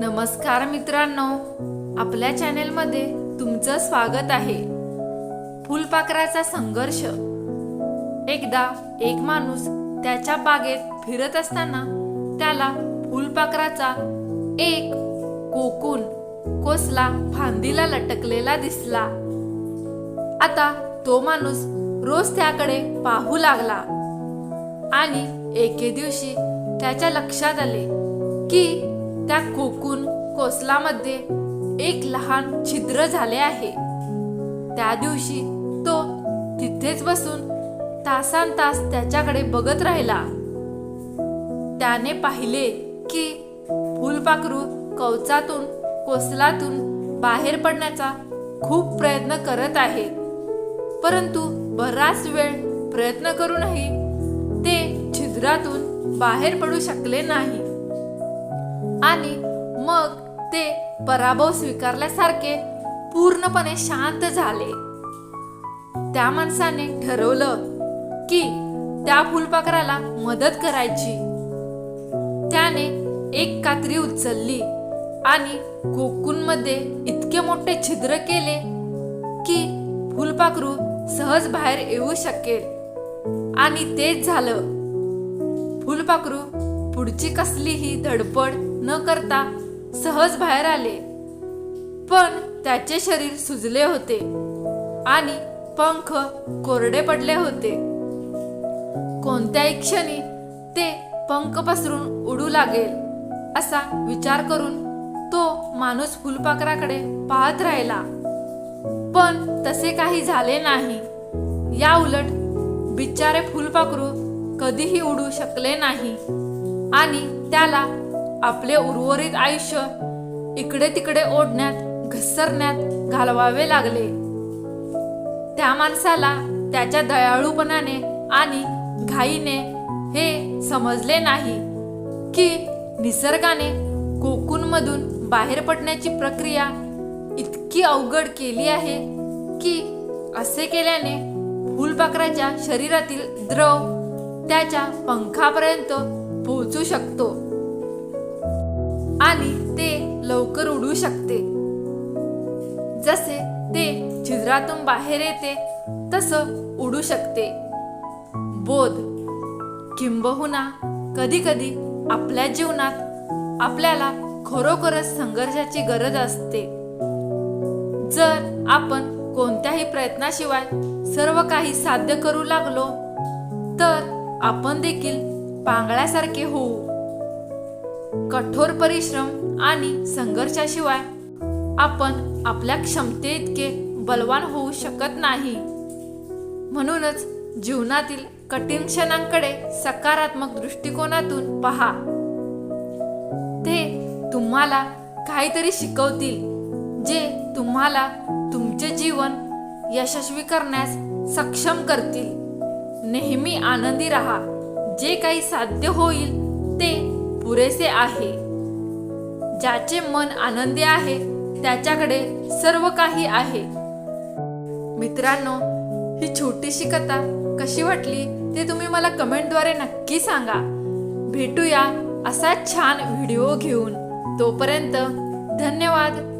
नमस्कार मित्रांनो आपल्या चॅनेलमध्ये तुमचं स्वागत आहे. फुलपाखराचा संघर्ष. एकदा एक माणूस त्याच्या बागेत फिरत असताना त्याला फुलपाखराचा एक कोकून कोसला फांदीला लटकलेला दिसला. आता तो माणूस रोज त्याकडे पाहू लागला. आणि एके दिवशी त्याच्या लक्षात आले की त्या कोकून कोसलामध्ये एक लहान छिद्र झाले आहे. त्या दिवशी तो तिथेच बसून तासान तास त्याच्याकडे बघत राहिला. त्याने पाहिले की फुलपाखरू कवचातून कोसलातून बाहेर पडण्याचा खूप प्रयत्न करत आहे. परंतु बराच वेळ प्रयत्न करूनही ते छिद्रातून बाहेर पडू शकले नाही. आणि मग ते पराभव स्वीकारल्यासारखे पूर्णपणे शांत झाले. त्या माणसाने ठरवलं की त्या फुलपाखराला मदत करायची. त्याने एक कात्री उचलली आणि कोकूनमध्ये इतके मोठे छिद्र केले की फुलपाखरू सहज बाहेर येऊ शकेल. आणि तेच झालं. फुलपाखरू पुढची कसलीही धडपड न करता सहज बाहेर आले. पण त्याचे शरीर सुजले होते आणि पंख कोरडे पडले होते. कोणत्याही क्षणी ते पंख पसरून उडू लागेल असा विचार करून तो माणूस फुलपाखराकडे पाहत राहिला. पण तसे काही झाले नाही. या उलट बिचारे फुलपाखरू कधीही उडू शकले नाही आणि त्याला आपले उर्वरित आयुष्य इकडे तिकडे ओढण्यात घसरण्यात घालवावे लागले. त्या माणसाला त्याच्या दयाळूपणाने आणि घाईने हे समजले नाही की निसर्गाने कोकूनमधून बाहेर पडण्याची प्रक्रिया इतकी अवघड केली आहे की असे केल्याने फुलपाखराच्या शरीरातील द्रव त्याच्या पंखापर्यंत पोहोचू शकतो. आणि ते लवकर उडू शकते. जसे ते छिद्रातून बाहेर येते तसं उडू शकते. बोध किंबहुना कधी कधी आपल्या जीवनात आपल्याला खरोखरच संघर्षाची गरज असते. जर आपण कोणत्याही प्रयत्नाशिवाय सर्व काही साध्य करू लागलो तर आपण देखील पांगळ्यासारखे होऊ. कठोर परिश्रम आणि संघर्षाशिवाय आपण आपल्या क्षमतेइतके बलवान होऊ शकत नाही. म्हणूनच जीवनातील कठीण क्षणांकडे सकारात्मक दृष्टिकोनातून पहा. ते तुम्हाला काहीतरी शिकवतील जे तुम्हाला तुमचे जीवन यशस्वी करण्यास सक्षम करतील. नेहमी आनंदी राहा. जे काही साध्य होईल ते पुरेसे आहे. ज्याचे मन आनंदी आहे त्याच्याकडे सर्व काही आहे. मित्रांनो ही छोटीशी कथा कशी वाटली ते तुम्ही मला कमेंटद्वारे नक्की सांगा. भेटूया असा छान व्हिडिओ घेऊन. तोपर्यंत धन्यवाद.